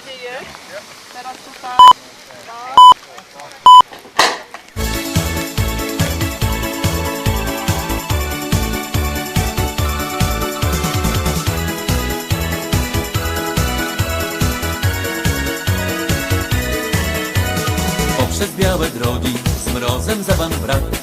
Bardziej jest. Teraz tutaj. Poprzez białe drogi z mrozem za wam brak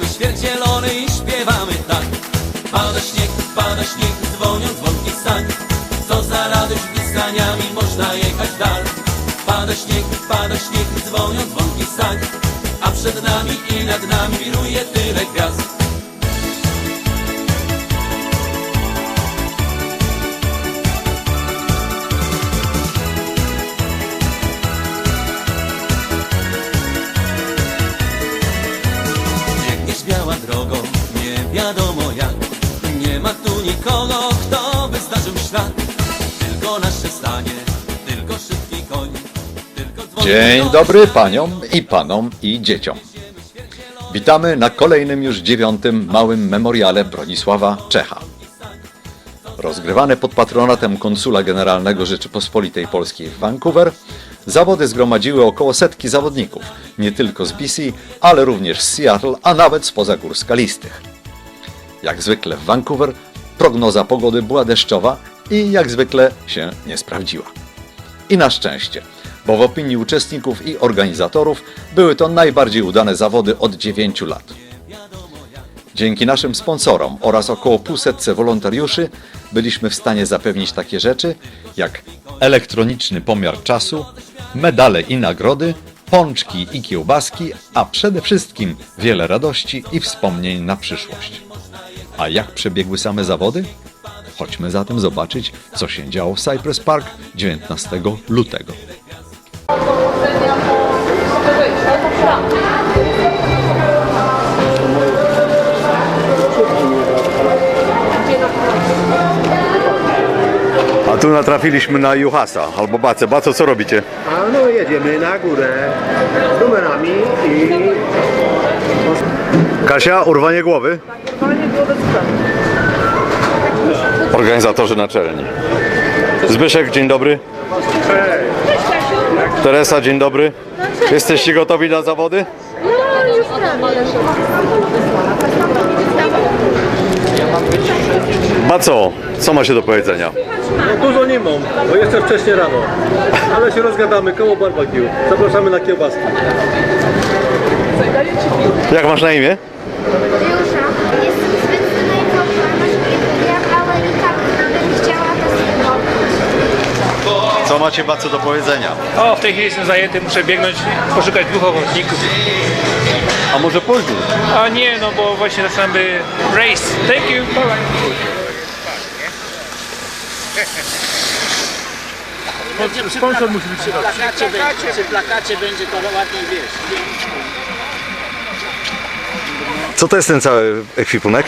My wieziemy świat zielony i śpiewamy tak. Pada śnieg, pada śnieg, dzwonią dzwonki sań. Co za radość gdy saniami można jechać dal. Pada śnieg, pada śnieg, dzwonią dzwonki sań. A przed nami i nad nami wiruje tyle gwiazd nikogo, kto by zdarzył ślad Tylko nasze stanie, tylko szybki koń tylko Dzień do dobry paniom i panom i dzieciom. Witamy na kolejnym już dziewiątym małym memoriale Bronisława Czecha. Rozgrywane pod patronatem konsula generalnego Rzeczypospolitej Polskiej w Vancouver, zawody zgromadziły około setki zawodników, nie tylko z BC, ale również z Seattle, a nawet spoza gór skalistych. Jak zwykle w Vancouver prognoza pogody była deszczowa i jak zwykle się nie sprawdziła. I na szczęście, bo w opinii uczestników i organizatorów były to najbardziej udane zawody od 9 lat. Dzięki naszym sponsorom oraz około półsetce wolontariuszy byliśmy w stanie zapewnić takie rzeczy jak elektroniczny pomiar czasu, medale i nagrody, pączki i kiełbaski, a przede wszystkim wiele radości i wspomnień na przyszłość. A jak przebiegły same zawody? Chodźmy zatem zobaczyć, co się działo w Cypress Park 19 lutego. A tu natrafiliśmy na Juhasa albo Bacę. Baco, co robicie? A no jedziemy na górę z numerami i Kasia, urwanie głowy? Organizatorzy naczelni. Zbyszek, dzień dobry. Teresa, dzień dobry. Jesteście gotowi na zawody? Baco, co macie do powiedzenia? no, dużo nie mam, bo jeszcze wcześnie rano. Ale się rozgadamy koło barbecue. Zapraszamy na kiełbaski. Jak masz na imię? Juliusza, jestem zbyt zainteresowana, żeby ja brała i tak bym chciała to spróbować. Co macie Baco do powiedzenia? O, w tej chwili jestem zajęty, muszę biegnąć, poszukać dwóch ochotników. A może później? A nie, no bo właśnie zaczynamy race. Thank you. Bye bye. Sponsor musi być przy plakacie, będzie, przy plakacie będzie to ładniej wiesz. Co to jest ten cały ekwipunek?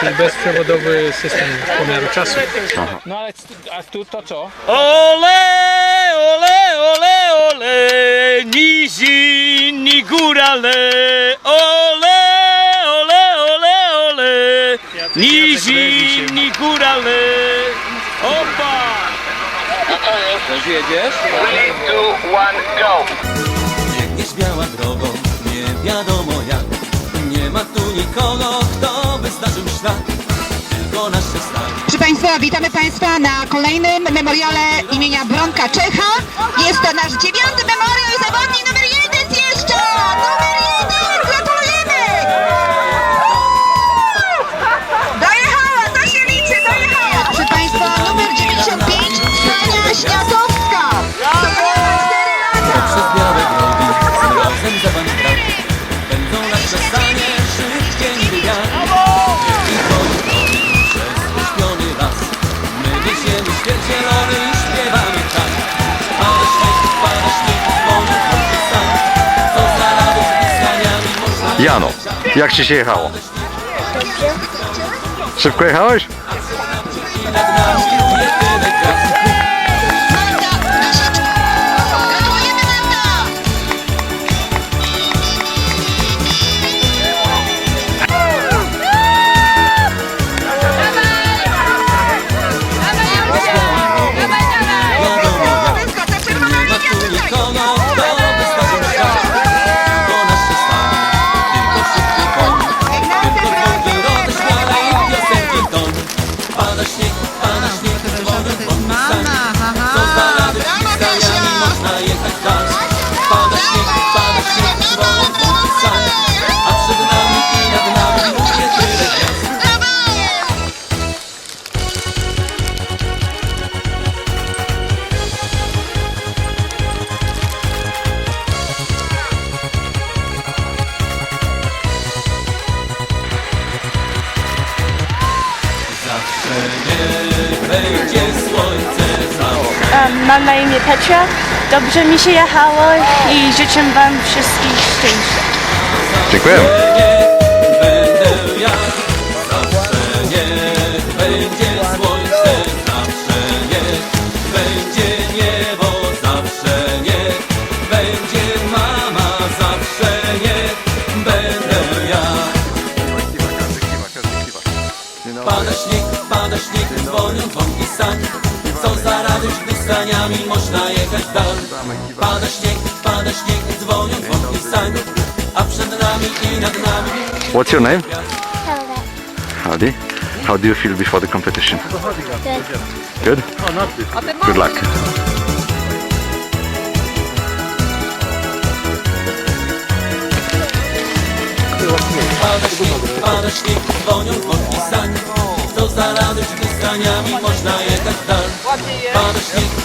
Czyli bezprzewodowy system pomiaru czasu. No ale a tu to co? Ole, ole, ole, ole, nizi, ni górale, ole, ole, ole, ole, nizi, ni górale, opa! Też jedziesz? Biegniesz biała drogo, nie wiadomo jak, nie ma tu nikogo, kto by zdarzył stanie. Proszę Państwa, witamy Państwa na kolejnym memoriale imienia Bronka Czecha. Jest to nasz dziewiąty memoriał i zawodnik numer Jano, jak ci się jechało? Szybko jechałeś? Dobrze mi się jechało i życzę Wam wszystkich szczęścia. Dziękuję. What's your name? Howdy. How do you feel before the competition? Good. Good? Good luck. Pada śnieg, dzwonią dzwonki sań Co za radość, gdy saniami można jechać w dal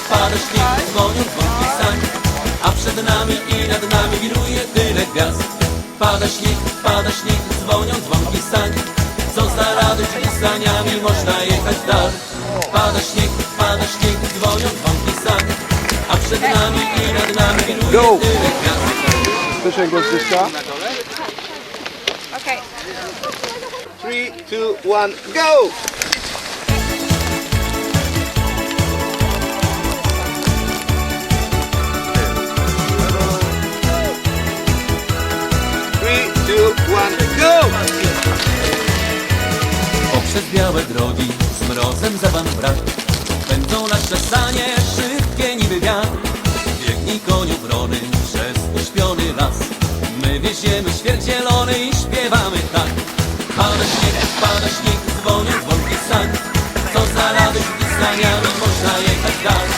pada śnieg, dzwonią dzwonki sań A przed nami i nad nami wiruje tyle gwiazd Pada śnieg, pada śnieg, dzwonią dzwonki sań Co za radość, saniami można jechać dal Pada śnieg, pada śnieg, dzwonią dzwonki sań A przed nami i nad nami wiruje tyle gwiazd Słyszę głos Zbyszka? Okej. 3, 2, 1, go! Poprzez białe drogi. Z mrozem za wam brak. Pędzą nasze sanie szybkie niby wiatr. Biegnij koniu wrony przez uśpiony las. My wieziemy świat zielony i śpiewamy tak. Pada śnieg, pada śnieg, dzwonią dzwonki sań Co za radość, gdy saniami można jechać dalej.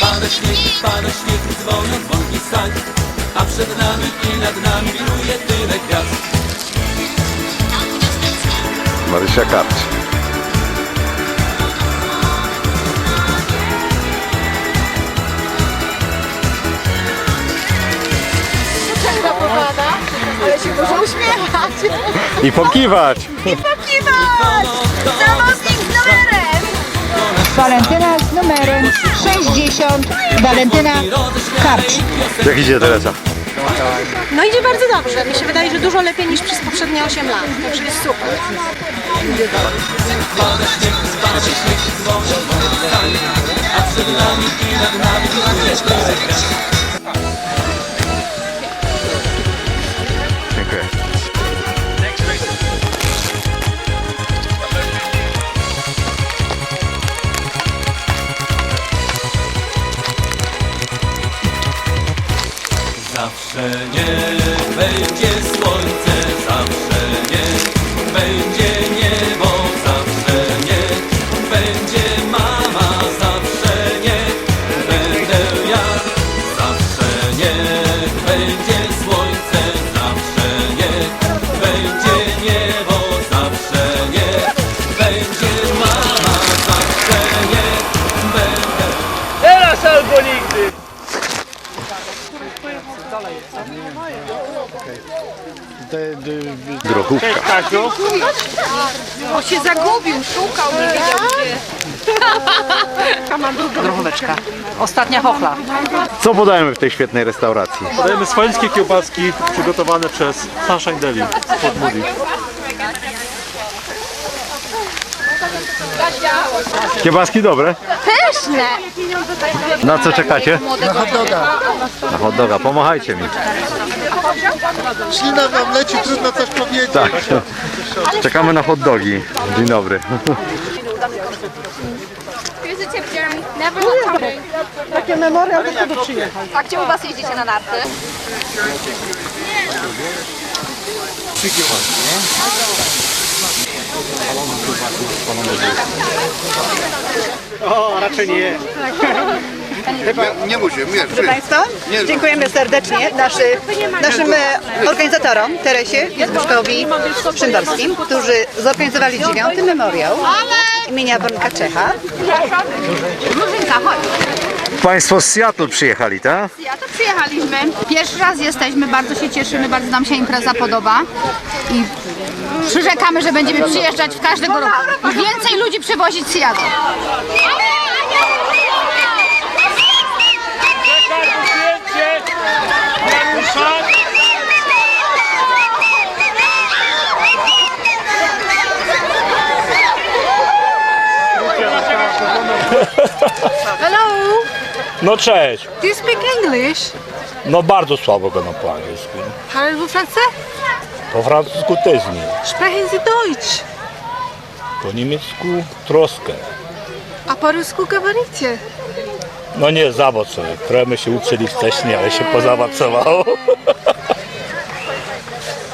Pada śnieg, pada śnieg, dzwonią dzwonki sań A przed nami i nad nami wiruje tyle gwiazd Marysia Karcz. Ale się może uśmiechać. I pokiwać. Pokiwać! Zawodnik z numerem! Walentyna z numerem 60. Walentyna Karcz. Jak idzie Teresa? No idzie bardzo dobrze. Mi się wydaje, że dużo lepiej niż przez poprzednie 8 lat. Także jest super. Dziękuję. Grochówka. Kasiu? Bo się zagubił, szukał, nie wiedział gdzie. Grochóweczka. Ostatnia chochla. Co podajemy w tej świetnej restauracji? Podajemy swańskie kiełbaski przygotowane przez Sunshine Deli z Podmówi. Kiebaski dobre? Pyszne! Na co czekacie? Na hot doga. Na hot doga, pomachajcie mi. Ślina wam leci, trudno coś powiedzieć. Tak. Czekamy na hot dogi. Dzień dobry. Here's a tip, Jeremy. Never let somebody... Takie memoriał do tego przyjechał. A gdzie u was jeździcie na narty? O, raczej nie. Nie muszę, nie, Państwa, dziękujemy serdecznie naszy, naszym e, organizatorom, Teresie Jezbuszkowi Szyndorskim, którzy zorganizowali dziewiąty memoriał imienia Bronka Czecha. Murzynka, chodź. Państwo z Seattle przyjechali, tak? Ja to przyjechaliśmy. Pierwszy raz jesteśmy, bardzo się cieszymy, bardzo nam się impreza podoba. I przyrzekamy, że będziemy przyjeżdżać w każdego roku. I więcej ludzi przywozić z Seattle. Hello, No cześć. do you speak English? No bardzo słabo gadam po angielsku. Parlez vous français? Po francusku też nie. Sprechen Sie Deutsch? Po niemiecku troszkę. A po rusku gawaricie? No nie, zawocowy. Trochę my się uczyli wcześniej, ale się pozawacowało.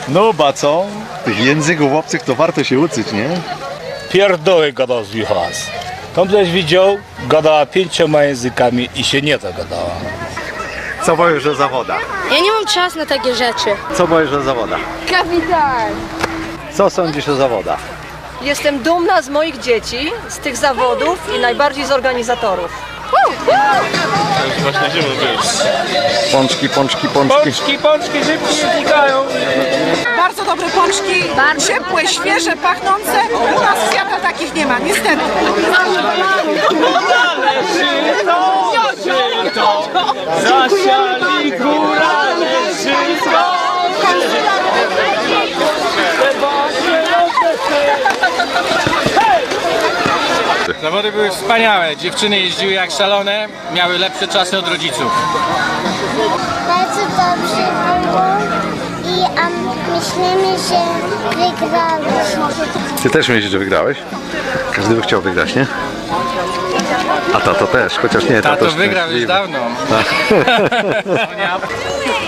No ba co? Tych języków obcych to warto się uczyć, nie? Pierdoły gadał z Juchas. Tam też widział, gadała pięcioma językami i się nie dogadała. Co powiesz o zawodach? Ja nie mam czasu na takie rzeczy. Co powiesz o zawodach? Kapitan. Co sądzisz o zawodach? Jestem dumna z moich dzieci, z tych zawodów i najbardziej z organizatorów. Pączki, pączki, pączki. Pączki, pączki, szybki nie znikają. Bardzo dobre pączki, ciepłe, świeże, pachnące. U nas w Seattle takich nie ma, niestety. Zasiali górale Zawody były wspaniałe. Dziewczyny jeździły jak szalone, miały lepsze czasy od rodziców. Bardzo dobrze było i um, myślimy, że wygraliśmy. Ty też myślisz, że wygrałeś? Każdy by chciał wygrać, nie? A tato też, chociaż nie, Tato tato wygrał już szczęśliwy. dawno.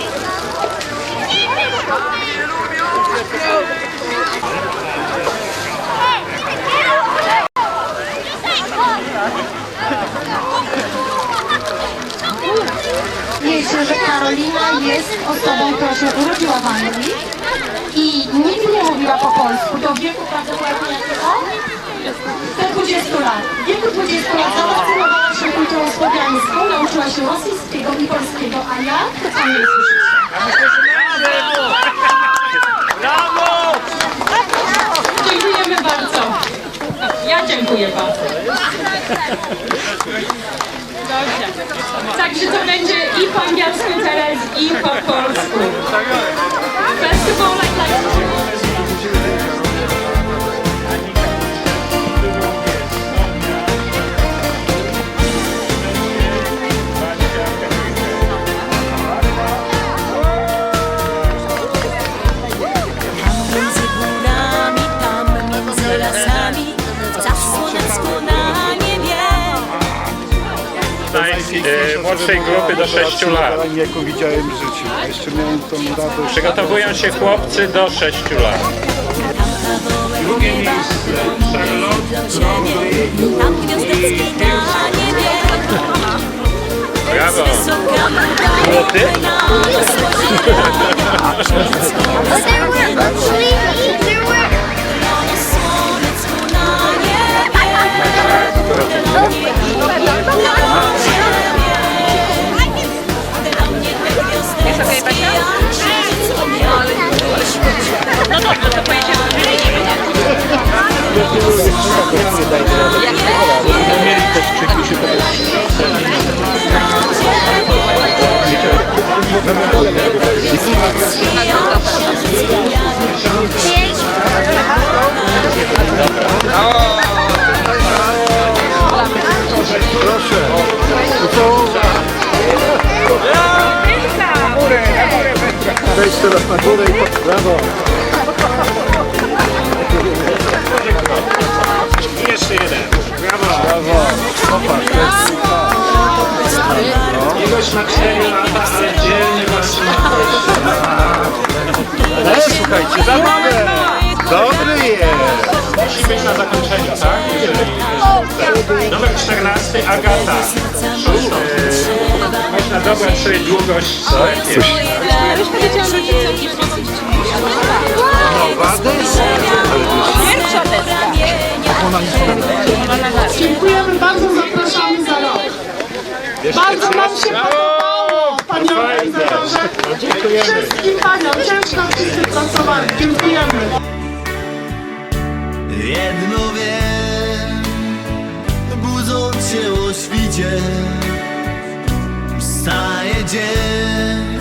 Wiecie, że Karolina jest osobą, która się urodziła w Anglii i nigdy nie mówiła po polsku. Do wieku prawdopodobnie jakiego? Do 20 lat. W wieku 20 lat zafascynowała się kulturą słowiańską, nauczyła się rosyjskiego i polskiego, a ja to sam nie słyszycie. Dziękujemy bardzo. Ja dziękuję bardzo. Także to będzie i po angielsku teraz, i po polsku. Młodszej grupy do 6 lat. Jaką widziałem w życiu. Jeszcze miałem tą radość. Przygotowują się chłopcy do 6 lat. Drugie miejsce, Tam niebie. Brawo. Wysoka góra, Złoty? na słonecku na niebie. Wejdź teraz na górę i brawo. Jeszcze jeden. Brawo. Brawo. Popatrz, to jest Ilość na 4 lata, ale dzielnie właśnie. E, słuchajcie, zabawę. Dobry jest. Musi być na zakończeniu, tak? Jeżeli... Numer 14, Agata. E, Można dobrać sobie długość. Co? Jakieś. Dziękujemy bardzo, zapraszamy za rok. Bardzo nam się podobało, panie organizatorze. Wszystkim paniom, ciężko wszyscy pracowali. Dziękujemy. Jedno wiem, budząc się o świcie. Wstaje dzień,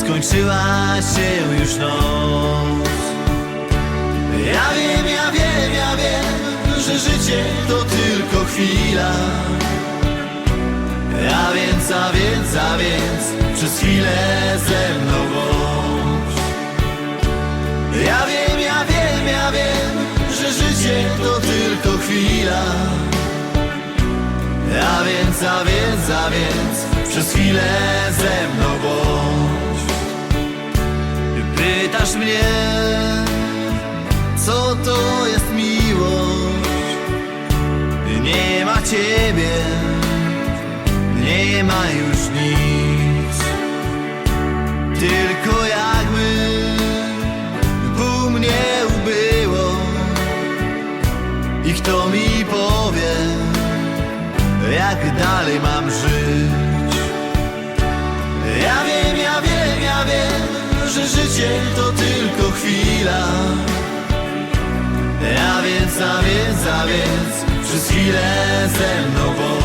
skończyła się już noc. Ja wiem, ja wiem, ja wiem, że życie to tylko chwila. A więc, a więc, a więc, przez chwilę to chwila. A więc, a więc, a więc, przez chwilę ze mną bądź. Pytasz mnie, co to jest miłość? Nie ma ciebie, nie ma już nic. Tylko jakby chwilę ze mną